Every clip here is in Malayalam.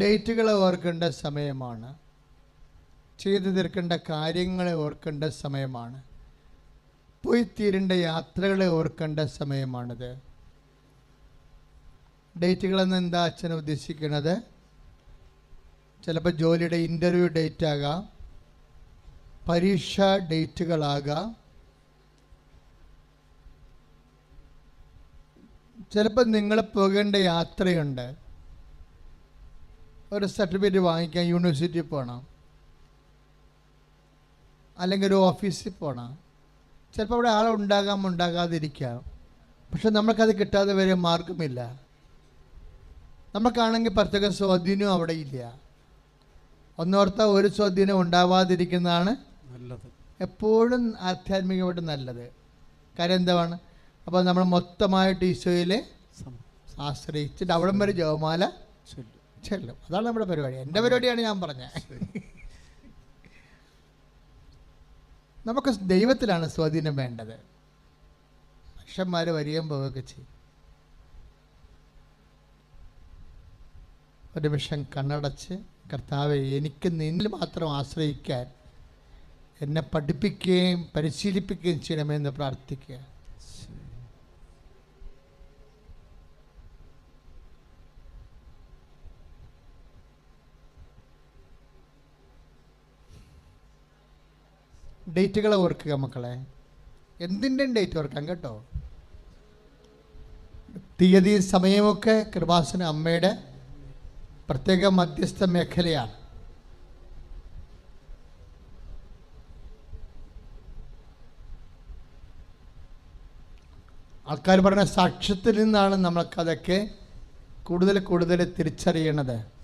ഡേറ്റുകളെ ഓർക്കേണ്ട സമയമാണ്. ചെയ്തു തീർക്കേണ്ട കാര്യങ്ങളെ ഓർക്കേണ്ട സമയമാണ്. പോയി തീരേണ്ട യാത്രകളെ ഓർക്കേണ്ട സമയമാണിത്. ഡേറ്റുകളെന്ന് എന്താ അച്ഛൻ ഉദ്ദേശിക്കുന്നത്? ചിലപ്പോൾ ജോലിയുടെ ഇന്റർവ്യൂ ഡേറ്റ് ആകാം. പരീക്ഷ ഡേറ്റുകളാകാം. ചിലപ്പോൾ നിങ്ങൾ പോകേണ്ട യാത്രയുണ്ട്. ഒരു സർട്ടിഫിക്കറ്റ് വാങ്ങിക്കാൻ യൂണിവേഴ്സിറ്റി പോകണം അല്ലെങ്കിൽ ഒരു ഓഫീസിൽ പോകണം ചിലപ്പോൾ അവിടെ ആളുണ്ടാകാം ഉണ്ടാകാതിരിക്കാം. പക്ഷെ നമ്മൾക്കത് കിട്ടാതെ വരെ മാർഗമില്ല നമുക്കാണെങ്കിൽ പ്രത്യേക സ്വാധീനം അവിടെ ഇല്ല. ഒന്നോർത്ത ഒരു സ്വാധീനം ഉണ്ടാവാതിരിക്കുന്നതാണ് നല്ലത്. എപ്പോഴും ആധ്യാത്മികമായിട്ട് നല്ലത്. കാര്യം എന്താണ്? അപ്പോൾ നമ്മൾ മൊത്തമായിട്ട് ഈശോയിലെ ആശ്രയിച്ചിട്ട് അവിടം വരെ ജപമാല ചൊല്ലും. ചെല്ലും. അതാണ് നമ്മുടെ പരിപാടി. എന്റെ പരിപാടിയാണ് ഞാൻ പറഞ്ഞത് നമുക്ക് ദൈവത്തിലാണ് സ്വാധീനം വേണ്ടത്. മനുഷ്യന്മാർ വരികയും പോവുകയൊക്കെ ചെയ്യും. ഒരു നിമിഷം കണ്ണടച്ച് കർത്താവെ എനിക്ക് നിന്നിൽ മാത്രം ആശ്രയിക്കാൻ എന്നെ പഠിപ്പിക്കുകയും പരിശീലിപ്പിക്കുകയും ചെയ്യണമെന്ന് പ്രാർത്ഥിക്കുക. ഡേറ്റുകളെ ഓർക്കുക മക്കളെ. എന്തിന്റെയും ഡേറ്റ് ഓർക്കാം കേട്ടോ. തീയതി സമയമൊക്കെ കൃപാസന അമ്മയുടെ പ്രത്യേക മധ്യസ്ഥ മേഖലയാണ്. ആൾക്കാർ പറഞ്ഞ സാക്ഷ്യത്തിൽ നിന്നാണ് നമ്മൾക്കതൊക്കെ കൂടുതൽ കൂടുതൽ തിരിച്ചറിയണത്.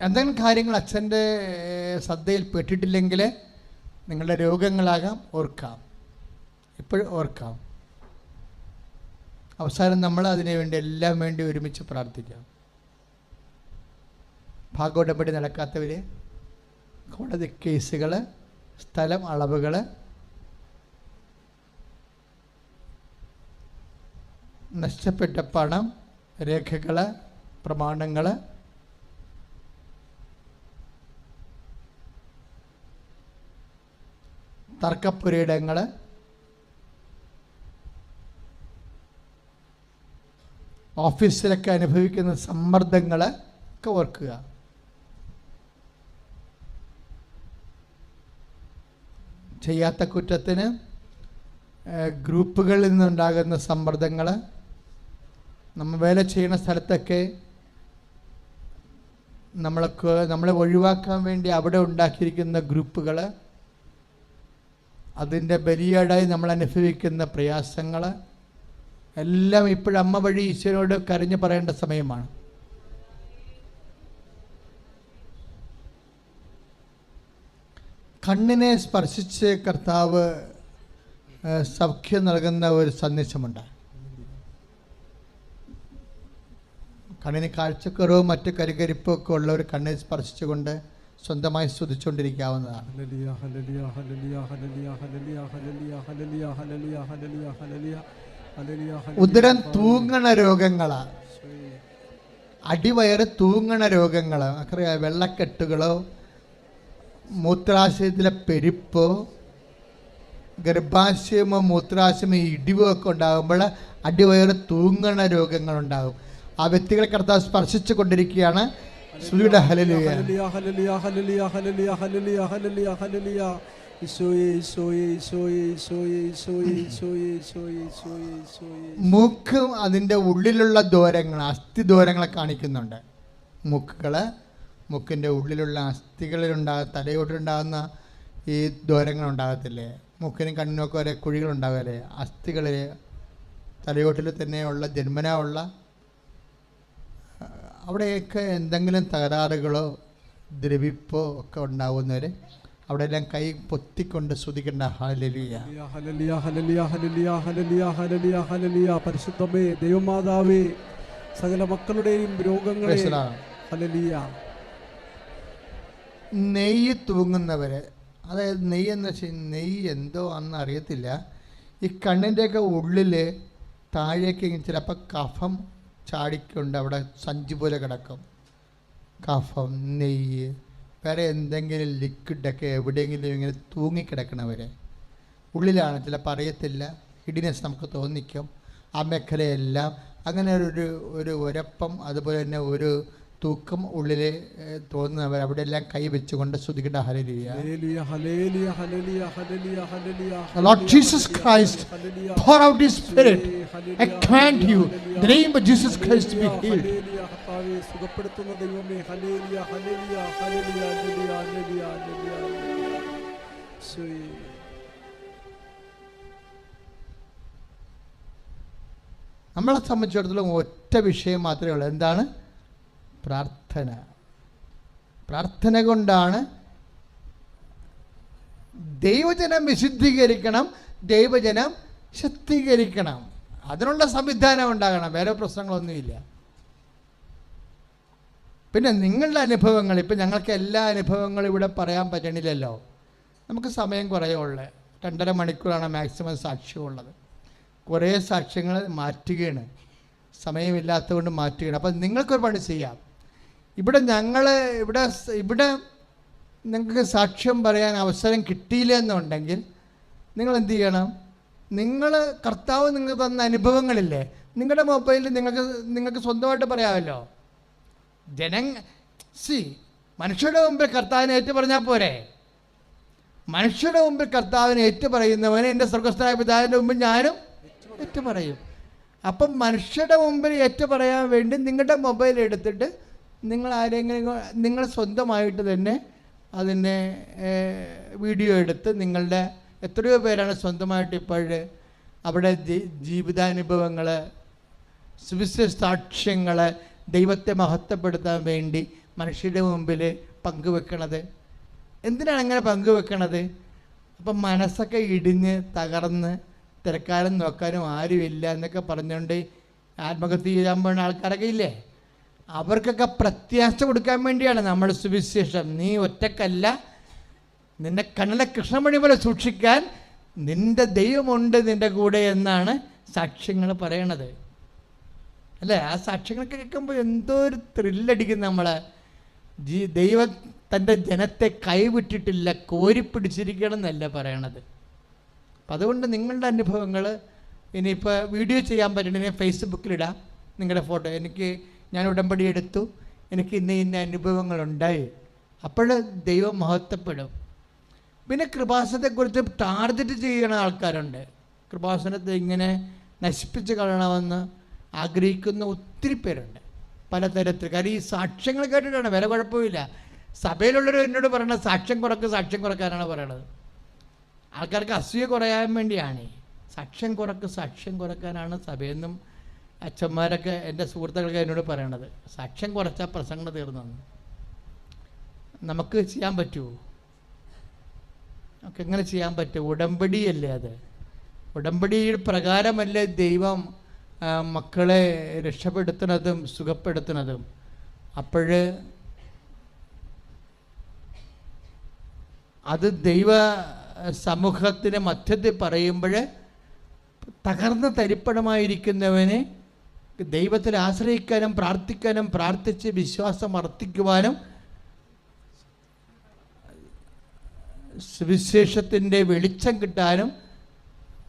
എന്തെങ്കിലും കാര്യങ്ങൾ അച്ഛന്റെ ശ്രദ്ധയിൽ പെട്ടിട്ടില്ലെങ്കിൽ നിങ്ങളുടെ രോഗങ്ങളാകാം ഓർക്കാം. എപ്പോഴും ഓർക്കാം. അവസാനം നമ്മൾ അതിനു വേണ്ടി എല്ലാം വേണ്ടി ഒരുമിച്ച് പ്രാർത്ഥിക്കാം. ഭാഗോടപടി നടക്കാത്തവർ കോടതി കേസുകൾ സ്ഥലം അളവുകൾ നഷ്ടപ്പെട്ട പണം രേഖകൾ പ്രമാണങ്ങൾ തർക്കപ്പുരയിടങ്ങൾ ഓഫീസിലൊക്കെ അനുഭവിക്കുന്ന സമ്മർദ്ദങ്ങൾ ഒക്കെ ഓർക്കുക. ചെയ്യാത്ത കുറ്റത്തിന് ഗ്രൂപ്പുകളിൽ നിന്നുണ്ടാകുന്ന സമ്മർദ്ദങ്ങൾ നമ്മൾ വേല ചെയ്യുന്ന സ്ഥലത്തൊക്കെ നമ്മൾക്ക് നമ്മളെ ഒഴിവാക്കാൻ വേണ്ടി അവിടെ ഉണ്ടാക്കിയിരിക്കുന്ന ഗ്രൂപ്പുകൾ അതിന്റെ ബലിയാടായി നമ്മൾ അനുഭവിക്കുന്ന പ്രയാസങ്ങൾ എല്ലാം ഇപ്പോഴും അമ്മ വഴി ഈശ്വരനോട് കരഞ്ഞു പറയേണ്ട സമയമാണ്. കണ്ണിനെ സ്പർശിച്ച് കർത്താവ് സഖ്യം നൽകുന്ന ഒരു സന്ദേശമുണ്ട്. കണ്ണിന് കാഴ്ചക്കുറവും മറ്റു കരുകരിപ്പൊക്കെ ഉള്ളവർ കണ്ണിനെ സ്പർശിച്ചുകൊണ്ട് സ്വന്തമായി സ്തുതിച്ചുകൊണ്ടിരിക്കാവുന്നതാണ് ഉദരം തൂങ്ങണ രോഗങ്ങളാണ് അടിവയറ് തൂങ്ങണ രോഗങ്ങൾ നമുക്കറിയാം വെള്ളക്കെട്ടുകളോ മൂത്രാശയത്തിലെ പെരുപ്പോ ഗർഭാശയമോ മൂത്രാശയമോ ഇടിവോ ഒക്കെ ഉണ്ടാകുമ്പോൾ അടിവയറ് തൂങ്ങണ രോഗങ്ങളുണ്ടാകും ആ വ്യക്തികളെ കർത്താവ് സ്പർശിച്ചു കൊണ്ടിരിക്കുകയാണ് ശ്രുതിയുടെ ഹലലിയ അതിന്റെ ഉള്ളിലുള്ള ദൂരങ്ങൾ അസ്ഥി ദ്വാരങ്ങളെ കാണിക്കുന്നുണ്ട്. മുക്കുകൾ മുക്കിന്റെ ഉള്ളിലുള്ള അസ്ഥികളിലുണ്ടാക തലയോട്ടുണ്ടാകുന്ന ഈ ദ്വാരങ്ങൾ ഉണ്ടാകത്തില്ലേ? മുക്കിനും കണ്ണിനൊക്കെ വരെ കുഴികളുണ്ടാകല്ലേ അസ്ഥികളിൽ തലയോട്ടിൽ തന്നെയുള്ള ജന്മനാ ഉള്ള അവിടെയൊക്കെ എന്തെങ്കിലും തകരാറുകളോ ദ്രവിപ്പോ ഒക്കെ ഉണ്ടാവുന്നവരെ അവിടെ എല്ലാം കൈ പൊത്തിക്കൊണ്ട് ശ്രുതിക്കേണ്ട ഹാലലിയ പരിശുദ്ധമേ ദൈവമാതാവേ സകല മക്കളുടെയും രോഗങ്ങളെ നെയ്യ് തൂങ്ങുന്നവര് അതായത് നെയ്യ് എന്ന് വെച്ചാൽ നെയ്യ് എന്തോ അന്ന് അറിയത്തില്ല. ഈ കണ്ണിന്റെയൊക്കെ ഉള്ളിൽ താഴേക്ക് ചിലപ്പോൾ കഫം ചാടിക്കൊണ്ട് അവിടെ സഞ്ചി പോലെ കിടക്കും. കഫം നെയ്യ് വേറെ എന്തെങ്കിലും ലിക്വിഡൊക്കെ എവിടെയെങ്കിലും ഇങ്ങനെ തൂങ്ങിക്കിടക്കണവരെ ഉള്ളിലാണ് ചിലപ്പോൾ അറിയത്തില്ല. ഹിഡിനെസ് നമുക്ക് തോന്നിക്കും. ആ മേഖലയെല്ലാം അങ്ങനെ ഒരു ഒരു ഉരപ്പം അതുപോലെ തന്നെ ഒരു തൂക്കം ഉള്ളിൽ തോന്നുന്നവർ അവിടെ എല്ലാം കൈ വെച്ചുകൊണ്ട് hallelujah. Hallelujah hallelujah hallelujah hallelujah Christ pour out His Spirit. I command you, in the name of Jesus Christ, be healed. സുഖപ്പെടുത്തുന്ന ദൈവമേ hallelujah hallelujah hallelujah hallelujah hallelujah hallelujah. Hallelujah നമ്മളെ സംബന്ധിച്ചിടത്തോളം ഒറ്റ വിഷയം മാത്രമേ ഉള്ളൂ. എന്താണ്? പ്രാർത്ഥന. പ്രാർത്ഥന കൊണ്ടാണ് ദൈവജനം വിശുദ്ധീകരിക്കണം ദൈവജനം ശക്തീകരിക്കണം. അതിനുള്ള സംവിധാനം ഉണ്ടാകണം. വേറെ പ്രശ്നങ്ങളൊന്നുമില്ല. പിന്നെ നിങ്ങളുടെ അനുഭവങ്ങൾ ഇപ്പം ഞങ്ങൾക്ക് എല്ലാ അനുഭവങ്ങളും ഇവിടെ പറയാൻ പറ്റണില്ലല്ലോ. നമുക്ക് സമയം കുറേ ഉള്ളത് രണ്ടര മണിക്കൂറാണ് മാക്സിമം സാക്ഷ്യമുള്ളത്. കുറേ സാക്ഷ്യങ്ങൾ മാറ്റുകയാണ്. സമയമില്ലാത്തതുകൊണ്ട് മാറ്റുകയാണ്. അപ്പം നിങ്ങൾക്കൊരു പണി ചെയ്യാം. ഇവിടെ ഞങ്ങൾ ഇവിടെ ഇവിടെ നിങ്ങൾക്ക് സാക്ഷ്യം പറയാൻ അവസരം കിട്ടിയില്ല എന്നുണ്ടെങ്കിൽ നിങ്ങൾ എന്ത് ചെയ്യണം? നിങ്ങൾ കർത്താവ് നിങ്ങൾക്ക് തന്ന അനുഭവങ്ങളില്ലേ? നിങ്ങളുടെ മൊബൈലിൽ നിങ്ങൾക്ക് നിങ്ങൾക്ക് സ്വന്തമായിട്ട് പറയാമല്ലോ. ജന സി മനുഷ്യരുടെ മുമ്പിൽ കർത്താവിനെ ഏറ്റു പറഞ്ഞാൽ പോരെ? മനുഷ്യരുടെ മുമ്പിൽ കർത്താവിനെ ഏറ്റു പറയുന്നവന് എന്റെ സ്വർഗസ്ഥനായ പിതാവിന്റെ മുമ്പിൽ ഞാനും ഏറ്റു പറയും അപ്പം മനുഷ്യരുടെ മുമ്പിൽ ഏറ്റു പറയാൻ വേണ്ടി നിങ്ങളുടെ മൊബൈൽ എടുത്തിട്ട് നിങ്ങൾ ആരെങ്കിലും നിങ്ങൾ സ്വന്തമായിട്ട് തന്നെ അതിനെ വീഡിയോ എടുത്ത് നിങ്ങളുടെ എത്രയോ പേരാണ് സ്വന്തമായിട്ട് ഇപ്പോൾ അവിടെ ജീവിതാനുഭവങ്ങൾ സുവിശേഷ സാക്ഷ്യങ്ങൾ ദൈവത്തെ മഹത്വപ്പെടുത്താൻ വേണ്ടി മനുഷ്യരുടെ മുമ്പിൽ പങ്കുവെക്കണത്. എന്തിനാണ് അങ്ങനെ പങ്കുവെക്കണത്? അപ്പം മനസ്സൊക്കെ ഇടിഞ്ഞ് തകർന്ന് തിരക്കാനും നോക്കാനും ആരുമില്ല എന്നൊക്കെ പറഞ്ഞുകൊണ്ട് ആത്മഹത്യ ചെയ്യാൻ പോകുന്ന ആൾക്കാരൊക്കെ ഇല്ലേ? അവർക്കൊക്കെ പ്രത്യാശ കൊടുക്കാൻ വേണ്ടിയാണ് നമ്മൾ സുവിശേഷം. നീ ഒറ്റക്കല്ല. നിന്നെ കണ്ണിലെ കൃഷ്ണമണി പോലെ സൂക്ഷിക്കാൻ നിന്റെ ദൈവമുണ്ട് നിന്റെ കൂടെ എന്നാണ് സാക്ഷ്യങ്ങൾ പറയണത്. അല്ലേ? ആ സാക്ഷ്യങ്ങളൊക്കെ കേൾക്കുമ്പോൾ എന്തോ ഒരു ത്രില്ലടിക്കും നമ്മൾ ജീ ദൈവം തന്റെ ജനത്തെ കൈവിട്ടിട്ടില്ല കോരിപ്പിടിച്ചിരിക്കണം എന്നല്ല പറയണത്. അപ്പം അതുകൊണ്ട് നിങ്ങളുടെ അനുഭവങ്ങൾ ഇനിയിപ്പോൾ വീഡിയോ ചെയ്യാൻ പറ്റണമെങ്കിൽ ഫേസ്ബുക്കിലിടാം നിങ്ങളുടെ ഫോട്ടോ എനിക്ക് ഞാൻ ഉടമ്പടി എടുത്തു. എനിക്ക് ഇന്ന ഇന്ന അനുഭവങ്ങളുണ്ടായി. അപ്പോൾ ദൈവം മഹത്വപ്പെടും. പിന്നെ കൃപാസനത്തെക്കുറിച്ച് ടാർഗറ്റ് ചെയ്യുന്ന ആൾക്കാരുണ്ട്. കൃപാസനത്തെ ഇങ്ങനെ നശിപ്പിച്ച് കളയണമെന്ന് ആഗ്രഹിക്കുന്ന ഒത്തിരി പേരുണ്ട്. പലതരത്തിൽ. കാര്യം ഈ സാക്ഷ്യങ്ങൾ കേട്ടിട്ടാണ്. വില കുഴപ്പമില്ല. സഭയിലുള്ളവർ എന്നോട് പറയണത് സാക്ഷ്യം കുറക്ക് സാക്ഷ്യം കുറക്കാനാണ് പറയണത്. ആൾക്കാർക്ക് അസൂയ കുറയാൻ വേണ്ടിയാണ്. സാക്ഷ്യം കുറക്ക് സാക്ഷ്യം കുറക്കാനാണ് സഭയെന്നും അച്ഛന്മാരൊക്കെ എന്റെ സുഹൃത്തുക്കളൊക്കെ എന്നോട് പറയണത് സാക്ഷ്യം കുറച്ചാൽ പ്രസംഗം തീർന്നു നമുക്ക് ചെയ്യാൻ പറ്റുമോ നമുക്ക് എങ്ങനെ ചെയ്യാൻ പറ്റും? ഉടമ്പടിയല്ലേ അത്. ഉടമ്പടി പ്രകാരമല്ലേ ദൈവം മക്കളെ രക്ഷപ്പെടുത്തുന്നതും സുഖപ്പെടുത്തുന്നതും. അപ്പോൾ അത് ദൈവ സമൂഹത്തിന് മധ്യത്തിൽ പറയുമ്പോൾ തകർന്ന് തരിപ്പണമായിരിക്കുന്നവനെ ദൈവത്തിൽ ആശ്രയിക്കാനും പ്രാർത്ഥിക്കാനും പ്രാർത്ഥിച്ച് വിശ്വാസം വർദ്ധിക്കുവാനും സുവിശേഷത്തിന്റെ വെളിച്ചം കിട്ടാനും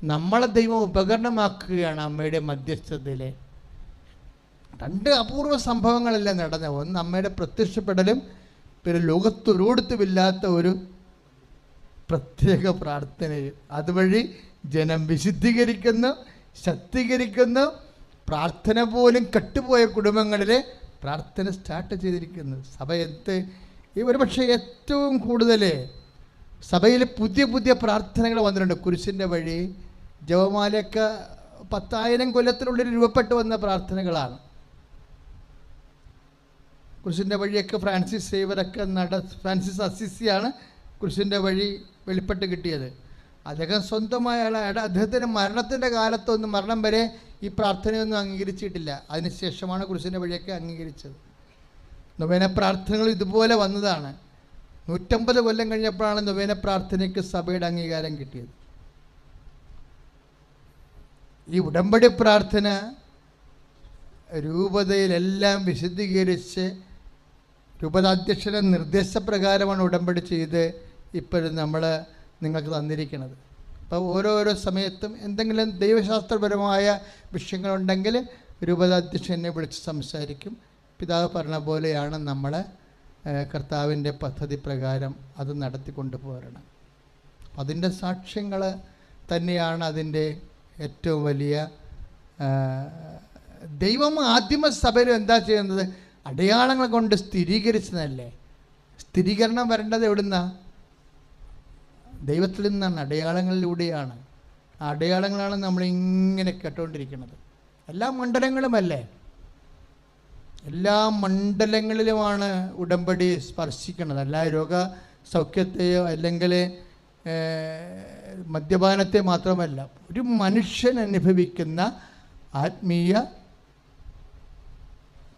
നമ്മളെ ദൈവം ഉപകരണമാക്കുകയാണ് അമ്മയുടെ മധ്യസ്ഥതയിൽ. രണ്ട് അപൂർവ സംഭവങ്ങളെല്ലാം നടന്ന. ഒന്ന് അമ്മയുടെ പ്രത്യക്ഷപ്പെടലും പിന്നെ ലോകത്തൊരിടത്തുമില്ലാത്ത ഒരു പ്രത്യേക പ്രാർത്ഥനയും. അതുവഴി ജനം വിശുദ്ധീകരിക്കുന്നു ശക്തീകരിക്കുന്നു പ്രാർത്ഥന പോലും കെട്ടുപോയ കുടുംബങ്ങളിൽ പ്രാർത്ഥന സ്റ്റാർട്ട് ചെയ്തിരിക്കുന്നത് സഭ എന്ത്? ഈ ഒരുപക്ഷെ ഏറ്റവും കൂടുതൽ സഭയിൽ പുതിയ പുതിയ പ്രാർത്ഥനകൾ വന്നിട്ടുണ്ട്. കുരിശിന്റെ വഴി ജവമാലയൊക്കെ പത്തായിരം കൊല്ലത്തിനുള്ളിൽ രൂപപ്പെട്ടു വന്ന പ്രാർത്ഥനകളാണ്. കുരിശിന്റെ വഴിയൊക്കെ ഫ്രാൻസിസ് സേവരൊക്കെ നട ഫ്രാൻസിസ് അസിസിയാണ് കുരിശിന്റെ വഴി വെളിപ്പെട്ട് കിട്ടിയത്. അദ്ദേഹം സ്വന്തമായ ആളാണ് അദ്ദേഹത്തിന്റെ മരണത്തിന്റെ കാലത്തൊന്നും മരണം വരെ ഈ പ്രാർത്ഥനയൊന്നും അംഗീകരിച്ചിട്ടില്ല. അതിനുശേഷമാണ് കുരിശിന്റെ വഴിയൊക്കെ അംഗീകരിച്ചത്. നൊവേന പ്രാർത്ഥനകൾ ഇതുപോലെ വന്നതാണ്. നൂറ്റമ്പത് കൊല്ലം കഴിഞ്ഞപ്പോഴാണ് നൊവേന പ്രാർത്ഥനയ്ക്ക് സഭയുടെ അംഗീകാരം കിട്ടിയത്. ഈ ഉടമ്പടി പ്രാർത്ഥന രൂപതയിലെല്ലാം വിശദീകരിച്ച് രൂപതാധ്യക്ഷന്റെ നിർദ്ദേശപ്രകാരമാണ് ഉടമ്പടി ചെയ്ത് ഇപ്പോഴും നമ്മൾ നിങ്ങൾക്ക് തന്നിരിക്കുന്നത്. അപ്പോൾ ഓരോരോ സമയത്തും എന്തെങ്കിലും ദൈവശാസ്ത്രപരമായ വിഷയങ്ങളുണ്ടെങ്കിൽ രൂപതാധ്യക്ഷനെ വിളിച്ച് സംസാരിക്കും. പിതാവ് പറഞ്ഞ പോലെയാണ് നമ്മൾ കർത്താവിന്റെ പദ്ധതി പ്രകാരം അത് നടത്തിക്കൊണ്ട് പോരണം അതിന്റെ സാക്ഷ്യങ്ങൾ തന്നെയാണ് അതിന്റെ ഏറ്റവും വലിയ ദൈവം ആദ്യമ സഭയിലും എന്താ ചെയ്യുന്നത്? അടയാളങ്ങൾ കൊണ്ട് സ്ഥിരീകരിച്ചതല്ലേ? സ്ഥിരീകരണം വരേണ്ടത് എവിടുന്നാ? ദൈവത്തിൽ നിന്നാണ് അടയാളങ്ങളിലൂടെയാണ്. ആ അടയാളങ്ങളാണ് നമ്മളിങ്ങനെ കേട്ടുകൊണ്ടിരിക്കുന്നത് എല്ലാ മണ്ഡലങ്ങളുമല്ലേ? എല്ലാ മണ്ഡലങ്ങളിലുമാണ് ഉടമ്പടി സ്പർശിക്കുന്നത്. അല്ല രോഗ സൗഖ്യത്തെയോ അല്ലെങ്കിൽ മദ്യപാനത്തെ മാത്രമല്ല ഒരു മനുഷ്യൻ അനുഭവിക്കുന്ന ആത്മീയ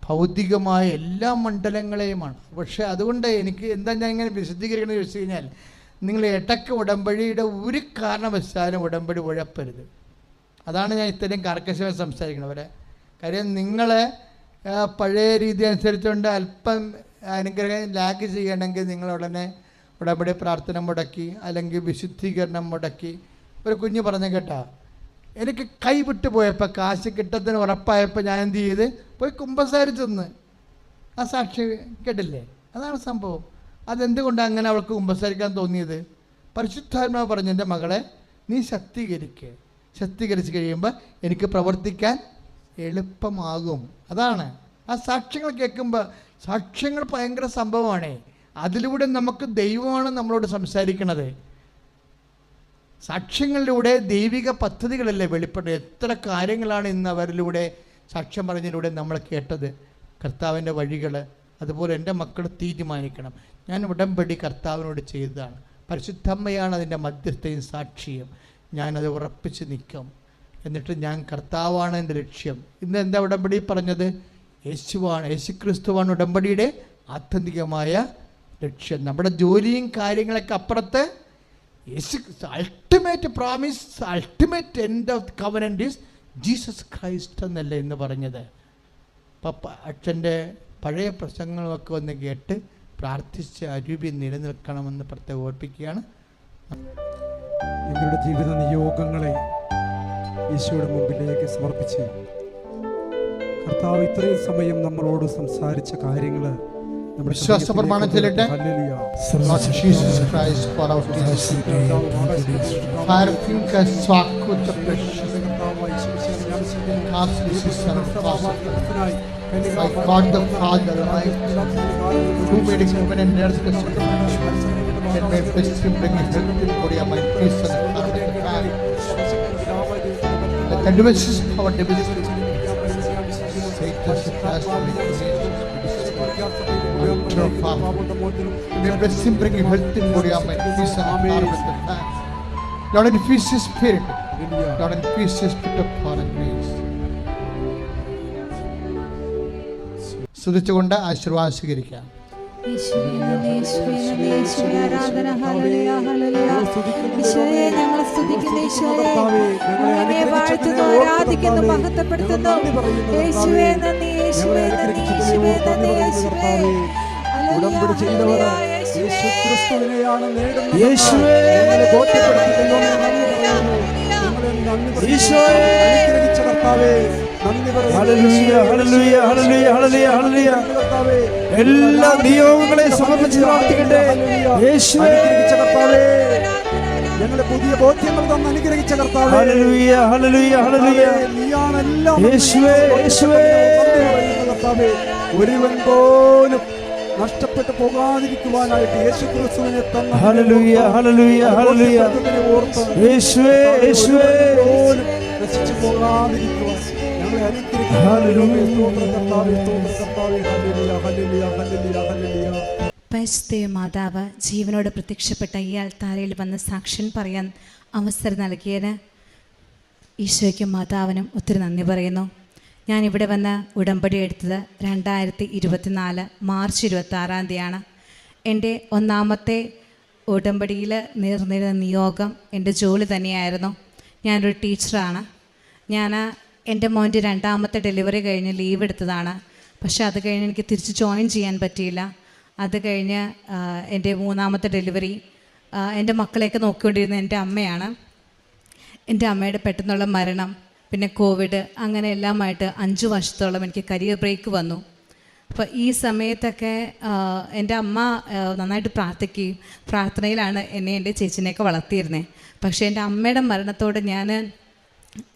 ഭൗതികമായ എല്ലാ മണ്ഡലങ്ങളെയുമാണ്. പക്ഷേ അതുകൊണ്ട് എനിക്ക് എന്താ ഞാൻ ഇങ്ങനെ വിശദീകരിക്കണമെന്ന് ചോദിച്ചു കഴിഞ്ഞാൽ നിങ്ങൾ ഇടയ്ക്ക് ഉടമ്പടിയുടെ ഒരു കാരണവശാലും ഉടമ്പടി ഉഴപ്പരുത്. അതാണ് ഞാൻ ഇത്രയും കർക്കശമായി സംസാരിക്കണവരെ കാര്യം നിങ്ങൾ പഴയ രീതി അനുസരിച്ചുകൊണ്ട് അല്പം അനുഗ്രഹം ലാഗ് ചെയ്യണമെങ്കിൽ നിങ്ങൾ ഉടനെ ഉടമ്പടി പ്രാർത്ഥന മുടക്കി അല്ലെങ്കിൽ വിശുദ്ധീകരണം മുടക്കി. ഒരു കുഞ്ഞ് പറഞ്ഞു കേട്ടാ എനിക്ക് കൈ വിട്ടു പോയപ്പോൾ കാശ് കിട്ടത്തിന് ഉറപ്പായപ്പോൾ ഞാൻ എന്ത് ചെയ്ത് പോയി കുമ്പസാരിച്ചെന്ന് ആ സാക്ഷി കേട്ടില്ലേ? അതാണ് സംഭവം. അതെന്തുകൊണ്ടാണ് അങ്ങനെ അവൾക്ക് കുമ്പസാരിക്കാൻ തോന്നിയത്? പരിശുദ്ധാത്മാവ് പറഞ്ഞു എന്റെ മകളെ നീ ശക്തീകരിക്കുക ശക്തീകരിച്ച് കഴിയുമ്പോൾ എനിക്ക് പ്രവർത്തിക്കാൻ എളുപ്പമാകും. അതാണ്. ആ സാക്ഷ്യങ്ങൾ കേൾക്കുമ്പോൾ സാക്ഷ്യങ്ങൾ ഭയങ്കര സംഭവമാണ്. അതിലൂടെ നമുക്ക് ദൈവമാണ് നമ്മളോട് സംസാരിക്കണത്. സാക്ഷ്യങ്ങളിലൂടെ ദൈവിക പദ്ധതികളല്ലേ വെളിപ്പെടുന്നത്? എത്ര കാര്യങ്ങളാണ് ഇന്ന് അവരിലൂടെ സാക്ഷ്യം പറഞ്ഞതിലൂടെ നമ്മൾ കേട്ടത്? കർത്താവിന്റെ വഴികൾ അതുപോലെ എന്റെ മക്കൾ തീരുമാനിക്കണം. ഞാൻ ഉടമ്പടി കർത്താവിനോട് ചെയ്തതാണ്. പരിശുദ്ധമ്മയാണ് അതിന്റെ മധ്യസ്ഥയും സാക്ഷിയും. ഞാനത് ഉറപ്പിച്ച് നിൽക്കും. എന്നിട്ട് ഞാൻ കർത്താവാണ് എന്റെ ലക്ഷ്യം. ഇന്ന് എന്താ ഉടമ്പടി പറഞ്ഞത്? യേശുവാണ് യേശു ക്രിസ്തുവാണ് ഉടമ്പടിയുടെ ആത്യന്തികമായ ലക്ഷ്യം. നമ്മുടെ ജോലിയും കാര്യങ്ങളൊക്കെ അപ്പുറത്ത്. യേശു ultimate promise ultimate end of covenant is Jesus Christ എന്നല്ലേ എന്ന് പറഞ്ഞത്? പപ്പ അച്ഛന്റെ പഴയ പ്രസംഗങ്ങളൊക്കെ ഒന്ന് കേട്ട് പ്രാർത്ഥിച്ച് അരൂപി നിലനിൽക്കണമെന്ന് പ്രത്യേകം ഓർപ്പിക്കുകയാണ്. നിങ്ങളുടെ ജീവിത നിയോഗങ്ങളെ ഈശോയുടെ മുമ്പിലേക്ക് സമർപ്പിച്ച് കർത്താവ് ഇത്രയും സമയം നമ്മളോട് സംസാരിച്ച കാര്യങ്ങൾ നമ്മുടെ വിശ്വാസ പ്രമാണത്തിലിട്ട്. I caught the father, my two medics women and nurse custodian, and my best friend bring help to Korea, my peace and heart and family. The condolences is our devotees, Satan's past and your father. May bless him bring health in Korea, my peace and heart and family. Lord, infuse his spirit. Lord, infuse his spirit of him. സ്തുതിക്കുന്നു ആശീർവാദം സ്വീകരിക്കാം വാഴ്ത്തുന്നു ആരാധിക്കുന്നു മഹത്വപ്പെടുത്തുന്നു യേശുവേ നന്ദി യേശുവേ നന്ദി യേശുവേ നന്ദി യേശുവേ ഉടമ്പടി ചെയ്തവർ യേശുക്രിസ്തുവിനെയാണ് നേടുന്നത് യേശുവേ. നിങ്ങളെ എല്ലാ നിയോഗങ്ങളെയും സമർപ്പിച്ച് പ്രാർത്ഥിക്കട്ടെ. യേശുവേ. കർത്താവേ ഞങ്ങളെ പുതിയ ബോധ്യങ്ങൾ തന്ന് അനുഗ്രഹിച്ച. കർത്താവേ. ഒരുവൻ പോലും നഷ്ടപ്പെട്ടു പോകാതിരിക്കുവാനായിട്ട് യേശു ക്രിസ്തുവിനെ തന്ന ഹല്ലേലൂയ, ഹല്ലേലൂയ, ഹല്ലേലൂയ. ഓർത്ത് യേശുവേ യേശുവേ പോലും നശിച്ചു പോകാതിരിക്കുവാൻ ഞങ്ങളെ അനുഗ്രഹിക്കുന്ന ഹല്ലേലൂയ. സ്തോത്രം കർത്താവേ, സ്തോത്രം കർത്താവേ, ഹല്ലേലൂയ, ഹല്ലേലൂയ, ഹല്ലേലൂയ, ഹല്ലേലൂയ. പരിശുദ്ധ മാതാവ് ജീവനോട് പ്രത്യക്ഷപ്പെട്ട ഈ താരയിൽ വന്ന് സാക്ഷ്യം പറയാൻ അവസരം നൽകിയതിന് ഈശോയ്ക്കും മാതാവിനും ഒത്തിരി നന്ദി പറയുന്നു ഞാൻ വന്ന് ഉടമ്പടി എടുത്തത് രണ്ടായിരത്തി ഇരുപത്തിനാല് മാർച്ച് ഇരുപത്തി ആറാം തീയതിയാണ്. എന്റെ ഒന്നാമത്തെ ഉടമ്പടിയിൽ നേർന്നിരുന്ന നിയോഗം എന്റെ ജോലി തന്നെയായിരുന്നു. ഞാനൊരു ടീച്ചറാണ്. ഞാൻ എന്റെ മോന്റെ രണ്ടാമത്തെ ഡെലിവറി കഴിഞ്ഞ് ലീവ് എടുത്തതാണ്. പക്ഷേ അത് കഴിഞ്ഞ് എനിക്ക് തിരിച്ച് ജോയിൻ ചെയ്യാൻ പറ്റിയില്ല. അത് കഴിഞ്ഞ് എന്റെ മൂന്നാമത്തെ ഡെലിവറി എന്റെ മക്കളെയൊക്കെ നോക്കിക്കൊണ്ടിരുന്ന എന്റെ അമ്മയാണ്. എന്റെ അമ്മയുടെ പെട്ടെന്നുള്ള മരണം പിന്നെ കോവിഡ് അങ്ങനെ എല്ലാമായിട്ട് അഞ്ച് വർഷത്തോളം എനിക്ക് കരിയർ ബ്രേക്ക് വന്നു. അപ്പോൾ ഈ സമയത്തൊക്കെ എന്റെ അമ്മ നന്നായിട്ട് പ്രാർത്ഥിക്കുകയും പ്രാർത്ഥനയിലാണ് എന്നെ എന്റെ ചേച്ചിനെയൊക്കെ വളർത്തിയിരുന്നത് പക്ഷേ എന്റെ അമ്മയുടെ മരണത്തോടെ ഞാൻ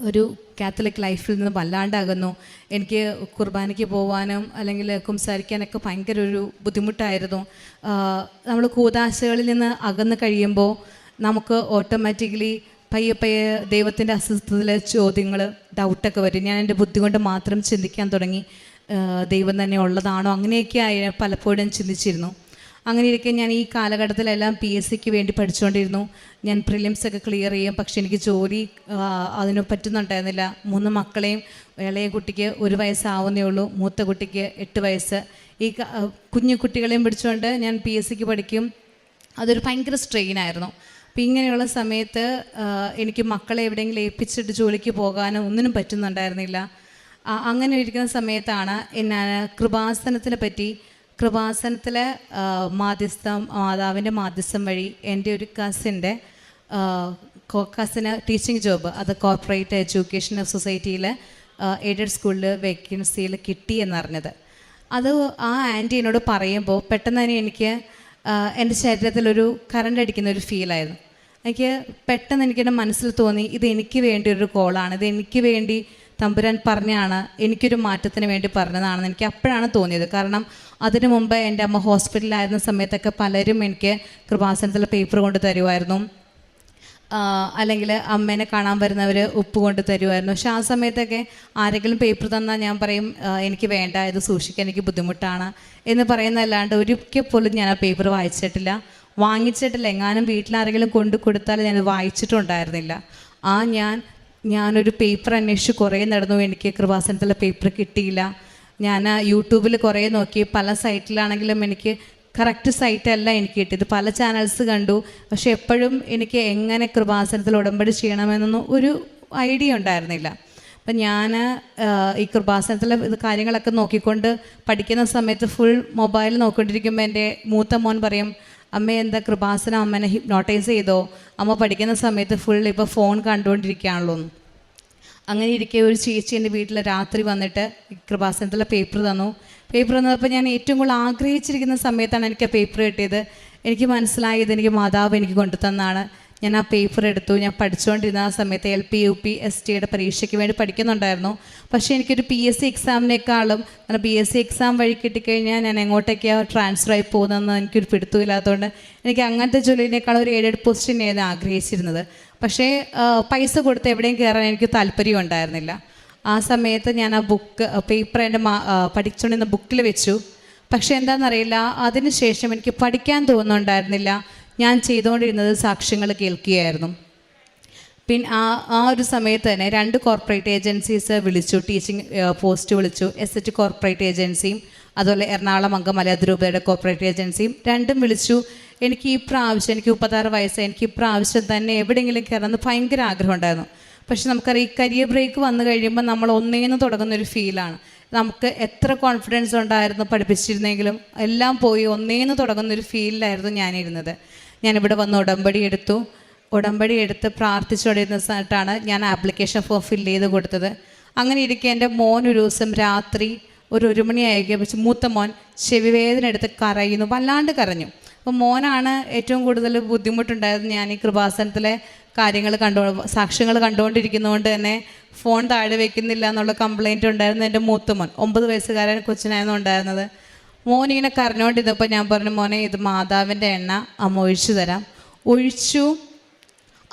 ഒരു കാത്തലിക് ലൈഫിൽ നിന്ന് വല്ലാണ്ടാകുന്നു. എനിക്ക് കുർബാനയ്ക്ക് പോകാനും അല്ലെങ്കിൽ കുംസാരിക്കാനൊക്കെ ഭയങ്കര ഒരു ബുദ്ധിമുട്ടായിരുന്നു. നമ്മൾ കൂതാശകളിൽ നിന്ന് അകന്ന് കഴിയുമ്പോൾ നമുക്ക് ഓട്ടോമാറ്റിക്കലി പയ്യെ പയ്യെ ദൈവത്തിന്റെ അസ്വസ്ഥതയിലെ ചോദ്യങ്ങൾ ഡൗട്ടൊക്കെ വരും. ഞാൻ എന്റെ ബുദ്ധി കൊണ്ട് മാത്രം ചിന്തിക്കാൻ തുടങ്ങി. ദൈവം തന്നെ ഉള്ളതാണോ? അങ്ങനെയൊക്കെ ആയി പലപ്പോഴും ചിന്തിച്ചിരുന്നു. അങ്ങനെ ഇരിക്കെ ഞാൻ ഈ കാലഘട്ടത്തിലെല്ലാം പി എസ് സിക്ക് വേണ്ടി പഠിച്ചുകൊണ്ടിരുന്നു. ഞാൻ പ്രിലിംസ് ഒക്കെ ക്ലിയർ ചെയ്യും. പക്ഷെ എനിക്ക് ജോലി അതിന് പറ്റുന്നുണ്ടായിരുന്നില്ല. മൂന്ന് മക്കളെയും ഇളയ കുട്ടിക്ക് ഒരു വയസ്സാവുന്നേ ഉള്ളൂ. മൂത്ത കുട്ടിക്ക് എട്ട് വയസ്സ്. ഈ കുഞ്ഞു കുട്ടികളെയും പിടിച്ചുകൊണ്ട് ഞാൻ പി എസ് സിക്ക് പഠിക്കും. അതൊരു ഭയങ്കര സ്ട്രെയിൻ ആയിരുന്നു. അപ്പം ഇങ്ങനെയുള്ള സമയത്ത് എനിക്ക് മക്കളെ എവിടെയെങ്കിലും ഏൽപ്പിച്ചിട്ട് ജോലിക്ക് പോകാനോ ഒന്നിനും പറ്റുന്നുണ്ടായിരുന്നില്ല. അങ്ങനെ ഇരിക്കുന്ന സമയത്താണ് എന്നാ കൃപാസനത്തിനെ പറ്റി കൃപാസനത്തിലെ മാധ്യസ്ഥം മാതാവിന്റെ മാധ്യസ്ഥം വഴി എന്റെ ഒരു കസിന്റെ കസിന് ടീച്ചിങ് ജോബ് അത് കോർപ്പറേറ്റ് എഡ്യൂക്കേഷൻ സൊസൈറ്റിയിൽ എയ്ഡഡ് സ്കൂളിൽ വേക്കൻസിയിൽ കിട്ടി എന്നറിഞ്ഞത്. അത് ആ ആന്റി എന്നോട് പറയുമ്പോൾ പെട്ടെന്ന് തന്നെ എനിക്ക് എന്റെ ശരീരത്തിലൊരു കറണ്ട് അടിക്കുന്ന ഒരു ഫീലായിരുന്നു എനിക്ക് പെട്ടെന്ന് എനിക്കെന്റെ മനസ്സിൽ തോന്നി ഇത് എനിക്ക് വേണ്ടി ഒരു കോളാണ്. ഇത് എനിക്ക് വേണ്ടി തമ്പുരാൻ പറഞ്ഞാണ് എനിക്കൊരു മാറ്റത്തിന് വേണ്ടി പറഞ്ഞതാണെന്ന് എനിക്ക് അപ്പോഴാണ് തോന്നിയത്. കാരണം അതിനു മുമ്പ് എന്റെ അമ്മ ഹോസ്പിറ്റലിലായിരുന്ന സമയത്തൊക്കെ പലരും എനിക്ക് കൃപാസനത്തിൽ പേപ്പർ കൊണ്ട് തരുമായിരുന്നു. അല്ലെങ്കിൽ അമ്മേനെ കാണാൻ വരുന്നവർ ഉപ്പ് കൊണ്ട് തരുമായിരുന്നു. പക്ഷെ ആ സമയത്തൊക്കെ ആരെങ്കിലും പേപ്പർ തന്നാൽ ഞാൻ പറയും എനിക്ക് വേണ്ട ഇത് സൂക്ഷിക്കാൻ എനിക്ക് ബുദ്ധിമുട്ടാണ് എന്ന് പറയുന്നതല്ലാണ്ട് ഒരിക്കൽ പോലും ഞാൻ ആ പേപ്പർ വായിച്ചിട്ടില്ല. വാങ്ങിച്ചിട്ടില്ല. എങ്ങാനും വീട്ടിലാരെങ്കിലും കൊണ്ടു കൊടുത്താൽ ഞാൻ വായിച്ചിട്ടുണ്ടായിരുന്നില്ല. ആ ഞാൻ ഞാനൊരു പേപ്പർ അന്വേഷിച്ച് കുറേ നടന്നു. എനിക്ക് കൃപാസനത്തിലെ പേപ്പർ കിട്ടിയില്ല. ഞാൻ യൂട്യൂബിൽ കുറേ നോക്കി. പല സൈറ്റിലാണെങ്കിലും എനിക്ക് കറക്റ്റ് സൈറ്റല്ല എനിക്ക് കിട്ടിയത്. പല ചാനൽസ് കണ്ടു. പക്ഷെ എപ്പോഴും എനിക്ക് എങ്ങനെ കൃപാസനത്തിൽ ഉടമ്പടി ചെയ്യണമെന്നൊന്നും ഒരു ഐഡിയ ഉണ്ടായിരുന്നില്ല. അപ്പം ഞാൻ ഈ കൃപാസനത്തിലെ ഇത് കാര്യങ്ങളൊക്കെ നോക്കിക്കൊണ്ട് പഠിക്കുന്ന സമയത്ത് ഫുൾ മൊബൈൽ നോക്കിക്കൊണ്ടിരിക്കുമ്പോൾ എന്റെ മൂത്ത മോൻ പറയും അമ്മ എന്താ കൃപാസനം? അമ്മനെ ഹിപ്നോട്ടൈസ് ചെയ്തോ? അമ്മ പഠിക്കുന്ന സമയത്ത് ഫുൾ ഇപ്പോൾ ഫോൺ കണ്ടുകൊണ്ടിരിക്കുകയാണല്ലോ അങ്ങനെ ഇരിക്കെ ഒരു ചേച്ചി എന്റെ വീട്ടിൽ രാത്രി വന്നിട്ട് കൃപാസനത്തിലെ പേപ്പർ തന്നു. പേപ്പർ തന്നപ്പോൾ ഞാൻ ഏറ്റവും കൂടുതൽ ആഗ്രഹിച്ചിരിക്കുന്ന സമയത്താണ് എനിക്ക് ആ പേപ്പർ കിട്ടിയത്. എനിക്ക് മനസ്സിലായത് എനിക്ക് മാതാവ് എനിക്ക് കൊണ്ടു തന്നാണ് ഞാൻ ആ പേപ്പർ എടുത്തു. ഞാൻ പഠിച്ചുകൊണ്ടിരുന്ന ആ സമയത്ത് L P U P S ടിയുടെ പരീക്ഷയ്ക്ക് വേണ്ടി പഠിക്കുന്നുണ്ടായിരുന്നു. പക്ഷേ എനിക്കൊരു പി എസ് സി എക്സാമിനേക്കാളും പി എസ് സി എക്സാം വഴി കിട്ടിക്കഴിഞ്ഞാൽ ഞാൻ എങ്ങോട്ടേക്കാണ് ട്രാൻസ്ഫർ ആയി പോകുന്നതെന്ന് എനിക്കൊരു പിടുത്തമില്ലാത്തതുകൊണ്ട് എനിക്ക് അങ്ങനത്തെ ജോലിനേക്കാളും ഒരു എയ്ഡഡ് പൊസിഷനായിരുന്നു ആഗ്രഹിച്ചിരുന്നത്. പക്ഷേ പൈസ കൊടുത്ത് എവിടെയും കയറാൻ എനിക്ക് താല്പര്യം ഉണ്ടായിരുന്നില്ല. ആ സമയത്ത് ഞാൻ ആ ബുക്ക് പേപ്പർ എന്റെ മാ പഠിച്ചുകൊണ്ടിരുന്ന ബുക്കിൽ വെച്ചു. പക്ഷേ എന്താണെന്നറിയില്ല. അതിനുശേഷം എനിക്ക് പഠിക്കാൻ തോന്നുന്നുണ്ടായിരുന്നില്ല. ഞാൻ ചെയ്തുകൊണ്ടിരുന്നത് സാക്ഷ്യങ്ങൾ കേൾക്കുകയായിരുന്നു. പിന്നെ ആ ആ ഒരു സമയത്ത് തന്നെ രണ്ട് കോർപ്പറേറ്റ് ഏജൻസീസ് വിളിച്ചു ടീച്ചിങ് പോസ്റ്റ് വിളിച്ചു. എസ് എച്ച് കോർപ്പറേറ്റ് ഏജൻസിയും അതുപോലെ എറണാകുളം അങ്കമല അതിരൂപതയുടെ കോർപ്പറേറ്റ് ഏജൻസിയും രണ്ടും വിളിച്ചു. എനിക്ക് ഈ പ്രാവശ്യം എനിക്ക് മുപ്പത്താറ് വയസ്സ് എനിക്ക് ഈ പ്രാവശ്യം തന്നെ എവിടെയെങ്കിലും കയറുന്നത് ഭയങ്കര ആഗ്രഹം ഉണ്ടായിരുന്നു. പക്ഷെ നമുക്കറിയാം ഈ കരിയർ ബ്രേക്ക് വന്നു കഴിയുമ്പോൾ നമ്മൾ ഒന്നേന്ന് തുടങ്ങുന്ന ഒരു ഫീലാണ് നമുക്ക് എത്ര കോൺഫിഡൻസ് ഉണ്ടായിരുന്നു പഠിപ്പിച്ചിരുന്നെങ്കിലും എല്ലാം പോയി ഒന്നേന്ന് തുടങ്ങുന്ന ഒരു ഫീലിലായിരുന്നു ഞാനിരുന്നത്. ഞാനിവിടെ വന്ന് ഉടമ്പടി എടുത്തു. ഉടമ്പടി എടുത്ത് പ്രാർത്ഥിച്ചുകൊണ്ടിരുന്ന സമയത്താണ് ഞാൻ ആപ്ലിക്കേഷൻ ഫോം ഫിൽ ചെയ്ത് കൊടുത്തത്. അങ്ങനെ ഇരിക്കെ എന്റെ മോൻ ഒരു ദിവസം രാത്രി ഒരു ഒരു മണിയായിരിക്കും പക്ഷെ മൂത്ത മോൻ ചെവിവേദന എടുത്ത് കരയുന്നു വല്ലാണ്ട് കരഞ്ഞു. അപ്പോൾ മോനാണ് ഏറ്റവും കൂടുതൽ ബുദ്ധിമുട്ടുണ്ടായത് ഞാൻ ഈ കൃപാസനത്തിലെ കാര്യങ്ങൾ കണ്ടോ സാക്ഷ്യങ്ങൾ കണ്ടുകൊണ്ടിരിക്കുന്നതുകൊണ്ട് തന്നെ ഫോൺ താഴെ വെക്കുന്നില്ല എന്നുള്ള കംപ്ലൈന്റ് ഉണ്ടായിരുന്നു എന്റെ മൂത്ത മോൻ. ഒമ്പത് വയസ്സുകാരൻ കൊച്ചിനായിരുന്നു ഉണ്ടായിരുന്നത്. മോൻ കരഞ്ഞോണ്ടിരുന്നപ്പോൾ ഞാൻ പറഞ്ഞു മോനെ ഇത് മാതാവിന്റെ എണ്ണ. അമ്മ ഒഴിച്ചു തരാം. ഒഴിച്ചു.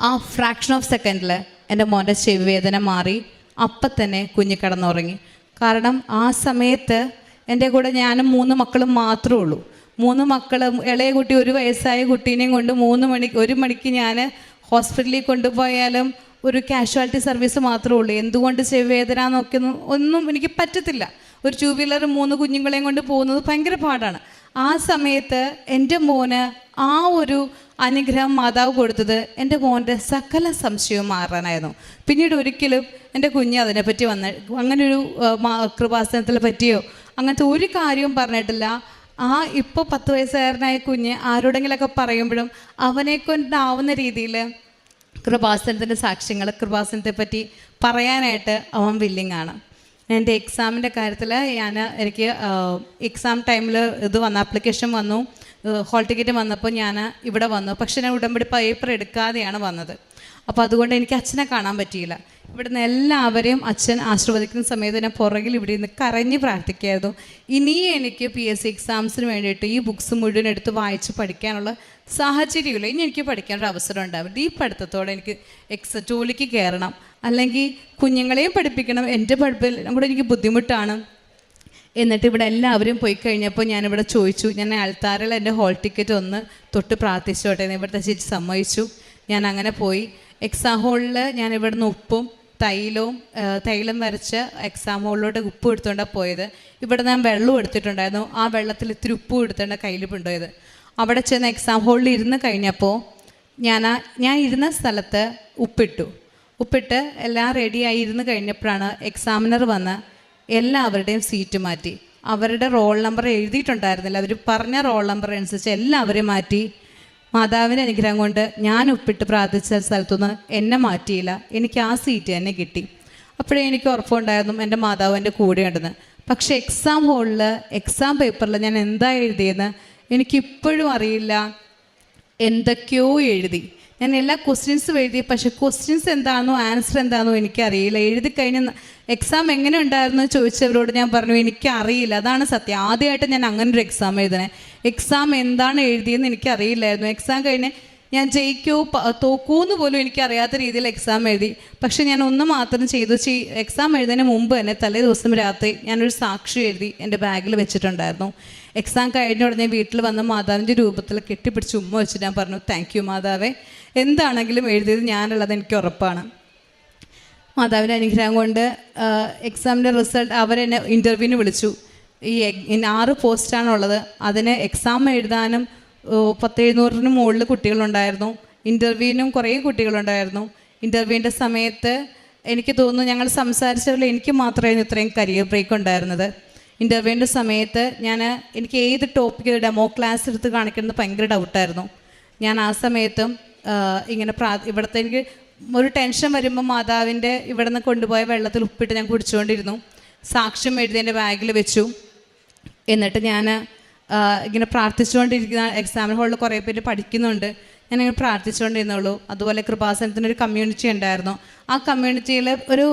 ആ ഫ്രാക്ഷൻ ഓഫ് സെക്കൻഡിൽ എന്റെ മോന്റെ ചെവി വേദന മാറി. അപ്പം തന്നെ കുഞ്ഞ് കിടന്നുറങ്ങി. കാരണം ആ സമയത്ത് എന്റെ കൂടെ ഞാനും മൂന്ന് മക്കളും മാത്രമേ ഉള്ളൂ. മൂന്ന് മക്കൾ ഇളയ കുട്ടി ഒരു വയസ്സായ കുട്ടീനെയും കൊണ്ട് മൂന്ന് മണി ഒരു മണിക്ക് ഞാൻ ഹോസ്പിറ്റലിൽ കൊണ്ടുപോയാലും ഒരു കാഷ്വാലിറ്റി സർവീസ് മാത്രമേ ഉള്ളൂ. എന്തുകൊണ്ട് ചെവി വേദന നോക്കിയൊന്നും ഒന്നും എനിക്ക് പറ്റത്തില്ല. ഒരു ടൂ വീലർ മൂന്ന് കുഞ്ഞുങ്ങളെയും കൊണ്ട് പോകുന്നത് ഭയങ്കര പാടാണ്. ആ സമയത്ത് എന്റെ മോന് ആ ഒരു അനുഗ്രഹം മാതാവ് കൊടുത്തത് എന്റെ മോന്റെ സകല സംശയവും മാറാനായിരുന്നു. പിന്നീട് ഒരിക്കലും എന്റെ കുഞ്ഞ് അതിനെപ്പറ്റി വന്ന അങ്ങനൊരു കൃപാസനത്തിനെ പറ്റിയോ അങ്ങനത്തെ ഒരു കാര്യവും പറഞ്ഞിട്ടില്ല. ആ ഇപ്പോൾ പത്ത് വയസ്സുകാരനായ കുഞ്ഞ് ആരോടെങ്കിലൊക്കെ പറയുമ്പോഴും അവനെ കൊണ്ടാവുന്ന രീതിയിൽ കൃപാസനത്തിന്റെ സാക്ഷ്യങ്ങൾ കൃപാസനത്തെ പറ്റി പറയാനായിട്ട് അവൻ വില്ലിങ് ആണ്. എന്റെ എക്സാമിന്റെ കാര്യത്തിൽ ഞാൻ എനിക്ക് എക്സാം ടൈമിൽ ഇത് വന്ന ആപ്ലിക്കേഷൻ വന്നു ഹോൾ ടിക്കറ്റ് വന്നപ്പോൾ ഞാൻ ഇവിടെ വന്നു. പക്ഷെ ഞാൻ ഉടമ്പടി പേപ്പർ എടുക്കാതെയാണ് വന്നത്. അപ്പോൾ അതുകൊണ്ട് എനിക്ക് അച്ഛനെ കാണാൻ പറ്റിയില്ല. ഇവിടുന്ന് എല്ലാവരെയും അച്ഛൻ ആശീർവദിക്കുന്ന സമയത്ത് ഞാൻ പുറകിൽ ഇവിടെ നിന്ന് കരഞ്ഞ് പ്രാർത്ഥിക്കായിരുന്നു ഇനിയും എനിക്ക് പി എസ് സി എക്സാംസിന് വേണ്ടിയിട്ട് ഈ ബുക്സ് മുഴുവൻ എടുത്ത് വായിച്ച് പഠിക്കാനുള്ള സാഹചര്യമില്ല. ഇനി എനിക്ക് പഠിക്കാനൊരു അവസരം ഉണ്ടാവും ഈ പഠിത്തത്തോടെ എനിക്ക് എക്സ് ജോലിക്ക് കയറണം. അല്ലെങ്കിൽ കുഞ്ഞുങ്ങളെയും പഠിപ്പിക്കണം. എന്റെ പഠിപ്പിലും കൂടെ എനിക്ക് ബുദ്ധിമുട്ടാണ്. എന്നിട്ട് ഇവിടെ എല്ലാവരും പോയി കഴിഞ്ഞപ്പോൾ ഞാനിവിടെ ചോദിച്ചു. ഞാൻ ആൾത്താരിൽ എന്റെ ഹോൾ ടിക്കറ്റ് ഒന്ന് തൊട്ട് പ്രാർത്ഥിച്ചോട്ടെ എന്ന് ഇവിടുത്തെ ചേച്ചി സമ്മതിച്ചു. ഞാൻ അങ്ങനെ പോയി. എക്സാം ഹോളിൽ ഞാൻ ഇവിടുന്ന് ഉപ്പും തൈലവും തൈലം വരച്ച് എക്സാം ഹോളിലോട്ട് ഉപ്പ് എടുത്തുകൊണ്ടാണ് പോയത്. ഇവിടെ ഞാൻ വെള്ളം എടുത്തിട്ടുണ്ടായിരുന്നു. ആ വെള്ളത്തിൽ ഇത്തിരി ഉപ്പ് എടുത്തുകൊണ്ട് കയ്യിൽ കൊണ്ടുപോയത്. അവിടെ ചെന്ന് എക്സാം ഹോളിൽ ഇരുന്ന് കഴിഞ്ഞപ്പോൾ ഞാൻ ആ- ഞാൻ ഇരുന്ന സ്ഥലത്ത് ഉപ്പിട്ടു. ഉപ്പിട്ട് എല്ലാം റെഡിയായി ഇരുന്ന് കഴിഞ്ഞപ്പോഴാണ് എക്സാമിനർ വന്ന് എല്ലാവരുടെയും സീറ്റ് മാറ്റി. അവരുടെ റോൾ നമ്പർ എഴുതിയിട്ടുണ്ടായിരുന്നില്ല. അവർ പറഞ്ഞ റോൾ നമ്പർ അനുസരിച്ച് എല്ലാവരെയും മാറ്റി. മാതാവിന്റെ അനുഗ്രഹം കൊണ്ട് ഞാൻ ഉപ്പിട്ട് പ്രാർത്ഥിച്ച സ്ഥലത്തുനിന്ന് എന്നെ മാറ്റിയില്ല. എനിക്ക് ആ സീറ്റ് തന്നെ കിട്ടി. അപ്പോഴേ എനിക്ക് ഉറപ്പുണ്ടായിരുന്നു എന്റെ മാതാവ് എന്റെ കൂടെ ഉണ്ടെന്ന്. പക്ഷേ എക്സാം ഹോളിൽ എക്സാം പേപ്പറിൽ ഞാൻ എന്താ എഴുതിയെന്ന് എനിക്കിപ്പോഴും അറിയില്ല. എന്തൊക്കെയോ എഴുതി. ഞാൻ എല്ലാ ക്വസ്റ്റ്യൻസും എഴുതി. പക്ഷെ ക്വസ്റ്റ്യൻസ് എന്താണോ ആൻസർ എന്താണോ എനിക്കറിയില്ല. എഴുതി കഴിഞ്ഞ എക്സാം എങ്ങനെ ഉണ്ടായിരുന്നു ചോദിച്ചവരോട് ഞാൻ പറഞ്ഞു എനിക്കറിയില്ല. അതാണ് സത്യം. ആദ്യമായിട്ട് ഞാൻ അങ്ങനെ ഒരു എക്സാം എഴുതണേ. എക്സാം എന്താണ് എഴുതിയെന്ന് എനിക്കറിയില്ലായിരുന്നു. എക്സാം കഴിഞ്ഞ് ഞാൻ ജയിക്കോ തോക്കൂ എന്ന് പോലും എനിക്കറിയാത്ത രീതിയിൽ എക്സാം എഴുതി. പക്ഷെ ഞാൻ ഒന്ന് മാത്രം ചെയ്തു. ചെയ് എക്സാം എഴുതുന്നതിന് മുമ്പ് തന്നെ തലേ ദിവസം രാത്രി ഞാനൊരു സാക്ഷി എഴുതി എന്റെ ബാഗിൽ വെച്ചിട്ടുണ്ടായിരുന്നു. എക്സാം കഴിഞ്ഞ ഉടനെ വീട്ടിൽ വന്ന മാതാവിന്റെ രൂപത്തിൽ കെട്ടിപ്പിടിച്ച് ഉമ്മ വെച്ച് ഞാൻ പറഞ്ഞു താങ്ക് യു മാതാവേ. എന്താണെങ്കിലും എഴുതിയത് ഞാനുള്ളത് എനിക്ക് ഉറപ്പാണ്. മാതാവിന്റെ അനുഗ്രഹം കൊണ്ട് എക്സാമിന്റെ റിസൾട്ട് അവരെന്നെ ഇന്റർവ്യൂവിന് വിളിച്ചു. ഈ ആറ് പോസ്റ്റാണുള്ളത് അതിന് എക്സാം എഴുതാനും ഓ, പത്ത് എഴുന്നൂറിന് മുകളിൽ കുട്ടികളുണ്ടായിരുന്നു. ഇന്റർവ്യൂവിനും കുറേ കുട്ടികളുണ്ടായിരുന്നു. ഇന്റർവ്യൂവിന്റെ സമയത്ത് എനിക്ക് തോന്നുന്നു ഞങ്ങൾ സംസാരിച്ചവരിൽ എനിക്ക് മാത്രമായിരുന്നു ഇത്രയും കരിയർ ബ്രേക്ക് ഉണ്ടായിരുന്നത്. ഇന്റർവ്യൂവിന്റെ സമയത്ത് ഞാൻ എനിക്ക് ഏത് ടോപ്പിക്ക് ഡെമോ ക്ലാസ് എടുത്ത് കാണിക്കുന്നത് ഭയങ്കര ഡൗട്ടായിരുന്നു ഞാൻ ആ സമയത്തും ഇങ്ങനെ പ്രാ ഇവിടുത്തെ എനിക്ക് ഒരു ടെൻഷൻ വരുമ്പോൾ മാതാവിന്റെ ഇവിടെ നിന്ന് കൊണ്ടുപോയ വെള്ളത്തിൽ ഉപ്പിട്ട് ഞാൻ കുടിച്ചുകൊണ്ടിരുന്നു. സാക്ഷ്യം എഴുതി എന്റെ ബാഗിൽ വെച്ചു. എന്നിട്ട് ഞാൻ ഇങ്ങനെ പ്രാർത്ഥിച്ചുകൊണ്ടിരിക്കുന്ന എക്സാമിൻ ഹാളിൽ കുറേ പേര് പഠിക്കുന്നുണ്ട്. ഞാനിങ്ങനെ പ്രാർത്ഥിച്ചുകൊണ്ടിരുന്നുള്ളൂ. അതുപോലെ കൃപാസനത്തിനൊരു കമ്മ്യൂണിറ്റി ഉണ്ടായിരുന്നു. ആ കമ്മ്യൂണിറ്റിയിൽ ഒരു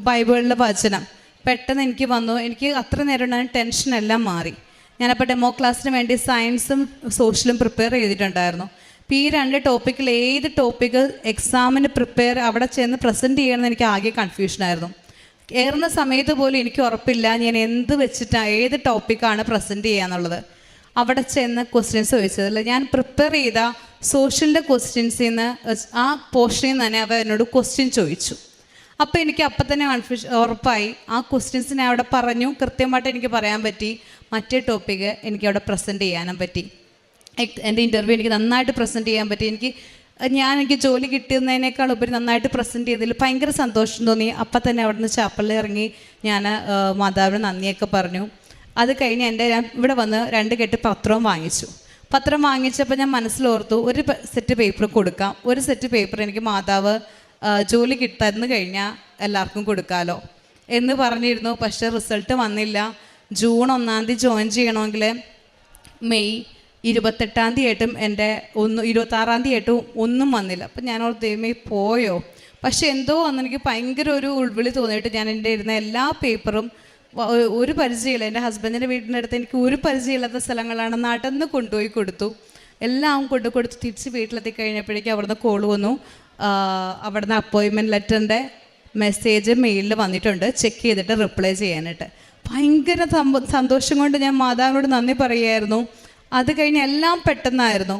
ബൈബിളിലെ വചനം പെട്ടെന്ന് എനിക്ക് വന്നു. എനിക്ക് അത്ര നേരം ഉണ്ടായിരുന്ന ടെൻഷനെല്ലാം മാറി. ഞാനപ്പോൾ ഡെമോ ക്ലാസ്സിന് വേണ്ടി സയൻസും സോഷ്യലും പ്രിപ്പയർ ചെയ്തിട്ടുണ്ടായിരുന്നു. അപ്പോൾ ഈ രണ്ട് ടോപ്പിക്കിൽ ഏത് ടോപ്പിക്ക് എക്സാമിന് പ്രിപ്പയർ അവിടെ ചെന്ന് പ്രസന്റ് ചെയ്യണമെന്ന് എനിക്ക് ആകെ കൺഫ്യൂഷനായിരുന്നു കയറുന്ന സമയത്ത് പോലും എനിക്ക് ഉറപ്പില്ല ഞാൻ എന്ത് വെച്ചിട്ടാണ് ഏത് ടോപ്പിക്കാണ് പ്രസന്റ് ചെയ്യാന്നുള്ളത് അവിടെ ചെന്ന് ക്വസ്റ്റ്യൻസ് ചോദിച്ചതിൽ ഞാൻ പ്രിപ്പയർ ചെയ്ത സോഷ്യലിന്റെ ക്വസ്റ്റ്യൻസിൽ നിന്ന് ആ പോർഷനിൽ നിന്ന് തന്നെ അവർ എന്നോട് ക്വസ്റ്റ്യൻ ചോദിച്ചു. അപ്പോൾ എനിക്ക് അപ്പം തന്നെ കൺഫ്യൂഷൻ ഉറപ്പായി. ആ ക്വസ്റ്റ്യൻസ് ഞാൻ അവിടെ പറഞ്ഞു. കൃത്യമായിട്ട് എനിക്ക് പറയാൻ പറ്റി. മറ്റേ ടോപ്പിക്ക് എനിക്ക് അവിടെ പ്രസന്റ് ചെയ്യാനും പറ്റി. എന്റെ ഇന്റർവ്യൂ എനിക്ക് നന്നായിട്ട് പ്രസന്റ് ചെയ്യാൻ പറ്റി. എനിക്ക് ഞാൻ എനിക്ക് ജോലി കിട്ടുന്നതിനേക്കാൾ ഉപരി നന്നായിട്ട് പ്രസന്റ് ചെയ്തതിൽ ഭയങ്കര സന്തോഷം തോന്നി. അപ്പം തന്നെ അവിടുന്ന് ചാപ്പലിൽ ഇറങ്ങി ഞാൻ മാതാവിന് നന്ദിയൊക്കെ പറഞ്ഞു. അത് കഴിഞ്ഞ് എന്റെ ഞാൻ ഇവിടെ വന്ന് രണ്ട് കെട്ട് പത്രവും വാങ്ങിച്ചു. പത്രം വാങ്ങിച്ചപ്പോൾ ഞാൻ മനസ്സിലോർത്തു ഒരു സെറ്റ് പേപ്പർ കൊടുക്കാം. ഒരു സെറ്റ് പേപ്പർ എനിക്ക് മാതാവ് ജോലി കിട്ടുന്നു കഴിഞ്ഞാൽ എല്ലാവർക്കും കൊടുക്കാമല്ലോ എന്ന് പറഞ്ഞിരുന്നു. പക്ഷേ റിസൾട്ട് വന്നില്ല. ജൂൺ ഒന്നാം തീയതി ജോയിൻ ചെയ്യണമെങ്കിൽ മെയ് ഇരുപത്തെട്ടാം തീയതി ആയിട്ടും എന്റെ ഒന്ന് ഇരുപത്താറാം തീയതി ആയിട്ടും ഒന്നും വന്നില്ല. അപ്പം ഞാൻ ഓർത്ത് ദൈവമേ പോയോ? പക്ഷെ എന്തോ അന്ന് എനിക്ക് ഭയങ്കര ഒരു ഉൾവിളി തോന്നിയിട്ട് ഞാൻ എന്റെ ഇരുന്ന എല്ലാ പേപ്പറും ഒരു പരിചയമില്ല. എന്റെ ഹസ്ബൻഡിന്റെ വീടിന്റെ അടുത്ത് എനിക്ക് ഒരു പരിചയമില്ലാത്ത സ്ഥലങ്ങളാണ് നാട്ടിൽ നിന്ന് കൊണ്ടുപോയി കൊടുത്തു. എല്ലാം കൊണ്ടു കൊടുത്ത് തിരിച്ച് വീട്ടിലെത്തി കഴിഞ്ഞപ്പോഴേക്കും അവിടുന്ന് കോൾ വന്നു. അവിടുന്ന് അപ്പോയിൻമെന്റ് ലെറ്ററിന്റെ മെസ്സേജ് മെയിലിൽ വന്നിട്ടുണ്ട്. ചെക്ക് ചെയ്തിട്ട് റിപ്ലൈ ചെയ്യാനായിട്ട്. ഭയങ്കര സന്തോഷം കൊണ്ട് ഞാൻ മാതാവിനോട് നന്ദി പറയുമായിരുന്നു അത് കഴിഞ്ഞ് എല്ലാം പെട്ടെന്നായിരുന്നു.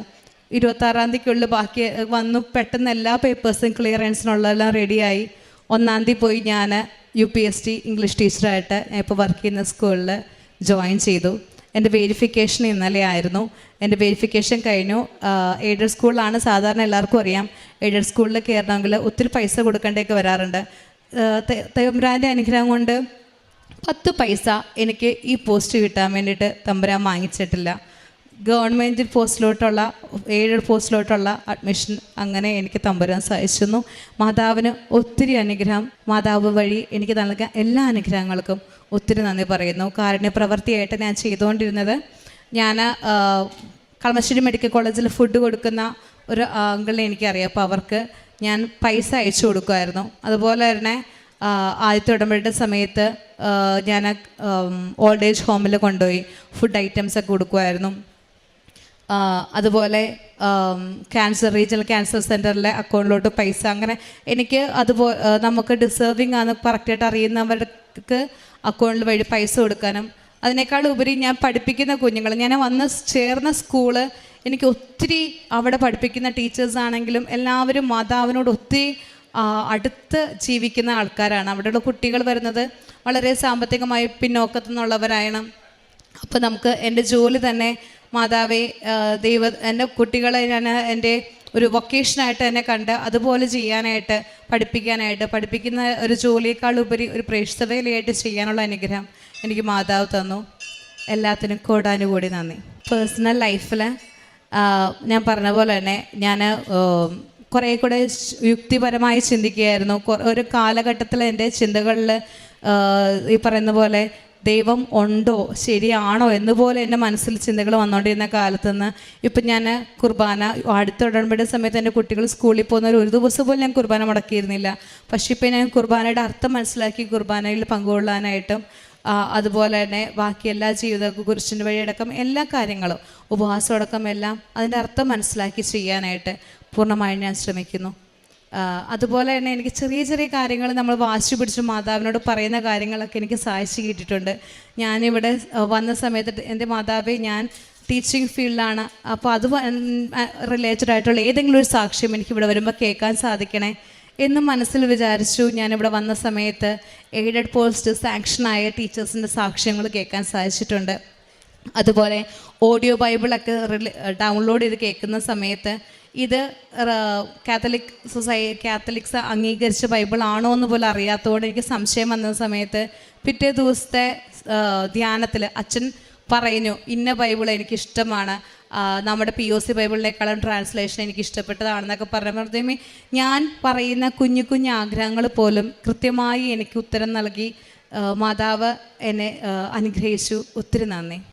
ഇരുപത്താറാം തീയതിക്കുള്ളിൽ ബാക്കി വന്നു. പെട്ടെന്ന് എല്ലാ പേപ്പേഴ്സും ക്ലിയറൻസിനുള്ളതെല്ലാം റെഡിയായി. ഒന്നാം തീയതി പോയി ഞാൻ U P S T English ടീച്ചറായിട്ട് ഞാൻ ഇപ്പോൾ വർക്ക് ചെയ്യുന്ന സ്കൂളിൽ ജോയിൻ ചെയ്തു. എന്റെ വെരിഫിക്കേഷൻ ഇന്നലെ ആയിരുന്നു. എന്റെ വെരിഫിക്കേഷൻ കഴിഞ്ഞു. എയ്ഡഡ് സ്കൂളിലാണ്. സാധാരണ എല്ലാവർക്കും അറിയാം. എയ്ഡഡ് സ്കൂളിൽ കയറണമെങ്കിൽ ഒത്തിരി പൈസ കൊടുക്കേണ്ടതൊക്കെ വരാറുണ്ട്. തമ്പുരാന്റെ അനുഗ്രഹം കൊണ്ട് പത്ത് പൈസ എനിക്ക് ഈ പോസ്റ്റ് കിട്ടാൻ വേണ്ടിയിട്ട് തമ്പുരാൻ വാങ്ങിച്ചിട്ടില്ല. ഗവൺമെന്റ് പോസ്റ്റിലോട്ടുള്ള എയ്ഡഡ് പോസ്റ്റിലോട്ടുള്ള അഡ്മിഷൻ അങ്ങനെ എനിക്ക് തമ്പുരാൻ സഹായിച്ചിരുന്നു. മാതാവിന് ഒത്തിരി അനുഗ്രഹം മാതാവ് വഴി എനിക്ക് നൽകാൻ എല്ലാ അനുഗ്രഹങ്ങൾക്കും ഒത്തിരി നന്ദി പറയുന്നു. കാരുണ്യ പ്രവൃത്തിയായിട്ട് ഞാൻ ചെയ്തുകൊണ്ടിരുന്നത്. ഞാൻ കളമശ്ശേരി മെഡിക്കൽ കോളേജിൽ ഫുഡ് കൊടുക്കുന്ന ഒരു അങ്കിളിനെ എനിക്കറിയാം. അപ്പോൾ അവർക്ക് ഞാൻ പൈസ അയച്ചു കൊടുക്കുമായിരുന്നു. അതുപോലെ തന്നെ ആദ്യത്തെ ഉടമ്പടിയുടെ സമയത്ത് ഞാൻ ഓൾഡ് ഏജ് ഹോമിൽ കൊണ്ടുപോയി. ഫുഡ് ഐറ്റംസ് ഒക്കെ കൊടുക്കുമായിരുന്നു. അതുപോലെ ക്യാൻസർ റീജിയണൽ ക്യാൻസർ സെന്ററിലെ അക്കൗണ്ടിലോട്ട് പൈസ. അങ്ങനെ എനിക്ക് അതുപോലെ നമുക്ക് ഡിസേർവിങ് ആണ് കറക്റ്റായിട്ട് അറിയുന്നവർക്ക് അക്കൗണ്ടിൽ വഴി പൈസ കൊടുക്കാനും. അതിനേക്കാൾ ഉപരി ഞാൻ പഠിപ്പിക്കുന്ന കുഞ്ഞുങ്ങൾ ഞാൻ വന്ന് ചേർന്ന സ്കൂൾ എനിക്ക് ഒത്തിരി അവിടെ പഠിപ്പിക്കുന്ന ടീച്ചേഴ്സ് ആണെങ്കിലും എല്ലാവരും മാതാവിനോട് ഒത്തിരി അടുത്ത് ജീവിക്കുന്ന ആൾക്കാരാണ്. അവിടെയുള്ള കുട്ടികൾ വരുന്നത് വളരെ സാമ്പത്തികമായി പിന്നോക്കത്തു അപ്പോൾ നമുക്ക് എന്റെ ജോലി തന്നെ മാതാവേ ദൈവ എന്റെ കുട്ടികളെ ഞാൻ എന്റെ ഒരു വൊക്കേഷനായിട്ട് എന്നെ കണ്ട് അതുപോലെ ചെയ്യാനായിട്ട് പഠിപ്പിക്കാനായിട്ട് പഠിപ്പിക്കുന്ന ഒരു ജോലിയേക്കാൾ ഉപരി ഒരു പ്രേക്ഷിതവേലയായിട്ട് ചെയ്യാനുള്ള അനുഗ്രഹം എനിക്ക് മാതാവ് തന്നു. എല്ലാത്തിനും കൂടാനുകൂടി നന്ദി. പേഴ്സണൽ ലൈഫിൽ ഞാൻ പറഞ്ഞ പോലെ തന്നെ ഞാൻ കുറേ കൂടെ യുക്തിപരമായി ചിന്തിക്കുകയായിരുന്നു. ഒരു കാലഘട്ടത്തിൽ എന്റെ ചിന്തകളിൽ ഈ പറയുന്ന പോലെ ദൈവം ഉണ്ടോ ശരിയാണോ എന്നുപോലെ എന്റെ മനസ്സിൽ ചിന്തകൾ വന്നുകൊണ്ടിരുന്ന കാലത്ത് നിന്ന് ഇപ്പം ഞാൻ കുർബാന അടുത്ത ഉടമ്പടി സമയത്ത് എന്റെ കുട്ടികൾ സ്കൂളിൽ പോകുന്ന ഒരു ദിവസം പോലും ഞാൻ കുർബാന മുടക്കിയിരുന്നില്ല. പക്ഷേ ഇപ്പം ഞാൻ കുർബാനയുടെ അർത്ഥം മനസ്സിലാക്കി കുർബാനയിൽ പങ്കുകൊള്ളാനായിട്ടും അതുപോലെ തന്നെ ബാക്കി എല്ലാ ജീവിത കുരിശിന്റെ വഴിയടക്കം എല്ലാ കാര്യങ്ങളും ഉപവാസം അടക്കം എല്ലാം അതിന്റെ അർത്ഥം മനസ്സിലാക്കി ചെയ്യാനായിട്ട് പൂർണമായും ഞാൻ ശ്രമിക്കുന്നു. അതുപോലെ തന്നെ എനിക്ക് ചെറിയ ചെറിയ കാര്യങ്ങൾ നമ്മൾ വാശി പിടിച്ച് മാതാവിനോട് പറയുന്ന കാര്യങ്ങളൊക്കെ എനിക്ക് സഹായിച്ചു കിട്ടിയിട്ടുണ്ട്. ഞാനിവിടെ വന്ന സമയത്ത് എന്റെ മാതാവെ ഞാൻ ടീച്ചിങ് ഫീൽഡിലാണ് അപ്പോൾ അത് റിലേറ്റഡ് ആയിട്ടുള്ള ഏതെങ്കിലും ഒരു സാക്ഷ്യം എനിക്ക് ഇവിടെ വരുമ്പോൾ കേൾക്കാൻ സാധിക്കണേ എന്ന് മനസ്സിൽ വിചാരിച്ചു ഞാനിവിടെ വന്ന സമയത്ത് എയ്ഡഡ് പോസ്റ്റ് സാങ്ഷനായ ടീച്ചേഴ്സിന്റെ സാക്ഷ്യങ്ങൾ കേൾക്കാൻ സാധിച്ചിട്ടുണ്ട്. അതുപോലെ ഓഡിയോ ബൈബിളൊക്കെ ഡൗൺലോഡ് ചെയ്ത് കേൾക്കുന്ന സമയത്ത് ഇത് കാത്തലിക് സൊസൈ കാത്തലിക്സ് അംഗീകരിച്ച ബൈബിൾ ആണോ എന്ന് പോലും അറിയാത്തതുകൊണ്ട് എനിക്ക് സംശയം വന്ന സമയത്ത് പിറ്റേ ദിവസത്തെ ധ്യാനത്തിൽ അച്ഛൻ പറയുന്നു ഇന്ന ബൈബിൾ എനിക്ക് ഇഷ്ടമാണ് നമ്മുടെ പി ഒ സി ബൈബിളിനേക്കാളും ട്രാൻസ്ലേഷൻ എനിക്ക് ഇഷ്ടപ്പെട്ടതാണെന്നൊക്കെ പറഞ്ഞപ്പോഴത്തേമേ ഞാൻ പറയുന്ന കുഞ്ഞു കുഞ്ഞു ആഗ്രഹങ്ങൾ പോലും കൃത്യമായി എനിക്ക് ഉത്തരം നൽകി. മാതാവ് എന്നെ അനുഗ്രഹിച്ചു. ഒത്തിരി നന്ദി.